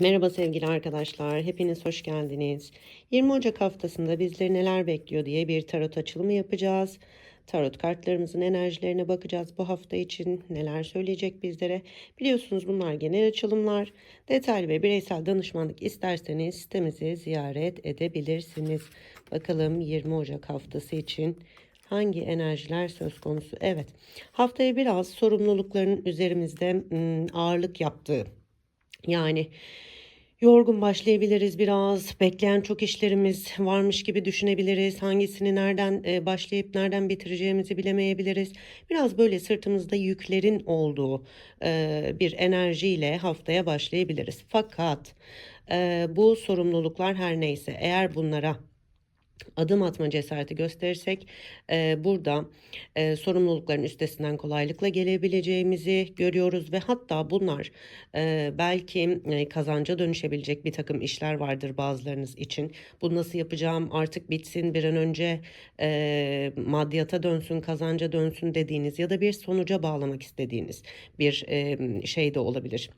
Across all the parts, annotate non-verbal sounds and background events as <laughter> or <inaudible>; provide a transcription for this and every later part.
Merhaba sevgili arkadaşlar, hepiniz hoş geldiniz. 20 Ocak haftasında bizleri neler bekliyor diye bir tarot açılımı yapacağız. Tarot kartlarımızın enerjilerine bakacağız bu hafta için neler söyleyecek bizlere. Biliyorsunuz bunlar genel açılımlar. Detaylı ve bireysel danışmanlık isterseniz sitemizi ziyaret edebilirsiniz. Bakalım 20 Ocak haftası için hangi enerjiler söz konusu? Evet, haftaya biraz sorumlulukların üzerimizde ım, ağırlık yaptığı yani yorgun başlayabiliriz biraz. Bekleyen çok işlerimiz varmış gibi düşünebiliriz. Hangisini nereden e, başlayıp nereden bitireceğimizi bilemeyebiliriz. Biraz böyle sırtımızda yüklerin olduğu e, bir enerjiyle haftaya başlayabiliriz. Fakat e, bu sorumluluklar her neyse eğer bunlara adım atma cesareti gösterirsek e, burada e, sorumlulukların üstesinden kolaylıkla gelebileceğimizi görüyoruz ve hatta bunlar e, belki e, kazanca dönüşebilecek bir takım işler vardır bazılarınız için. Bu nasıl yapacağım artık bitsin bir an önce e, maddiyata dönsün kazanca dönsün dediğiniz ya da bir sonuca bağlamak istediğiniz bir e, şey de olabilir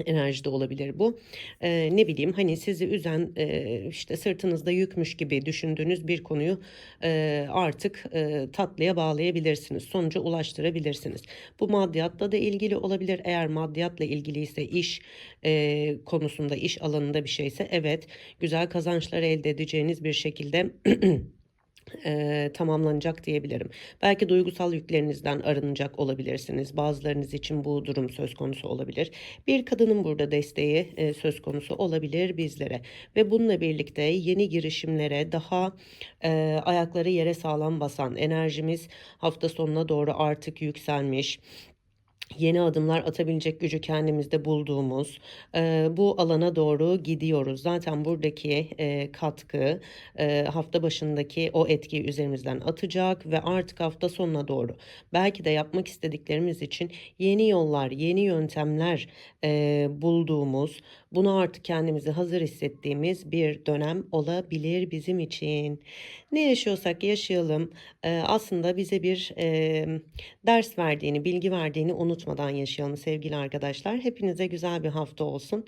enerjide olabilir bu. Ee, ne bileyim hani sizi üzen e, işte sırtınızda yükmüş gibi düşündüğünüz bir konuyu e, artık e, tatlıya bağlayabilirsiniz. Sonuca ulaştırabilirsiniz. Bu maddiyatla da ilgili olabilir. Eğer maddiyatla ilgiliyse iş e, konusunda iş alanında bir şeyse evet güzel kazançlar elde edeceğiniz bir şekilde <clears throat> e, tamamlanacak diyebilirim. Belki duygusal yüklerinizden arınacak olabilirsiniz. Bazılarınız için bu durum söz konusu olabilir. Bir kadının burada desteği e, söz konusu olabilir bizlere ve bununla birlikte yeni girişimlere daha e, ayakları yere sağlam basan enerjimiz hafta sonuna doğru artık yükselmiş yeni adımlar atabilecek gücü kendimizde bulduğumuz bu alana doğru gidiyoruz. Zaten buradaki katkı hafta başındaki o etkiyi üzerimizden atacak ve artık hafta sonuna doğru belki de yapmak istediklerimiz için yeni yollar, yeni yöntemler bulduğumuz, bunu artık kendimizi hazır hissettiğimiz bir dönem olabilir bizim için. Ne yaşıyorsak yaşayalım. Aslında bize bir ders verdiğini, bilgi verdiğini unutmadan yaşayalım sevgili arkadaşlar. Hepinize güzel bir hafta olsun.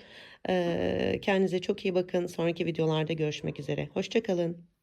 Kendinize çok iyi bakın. Sonraki videolarda görüşmek üzere. Hoşçakalın.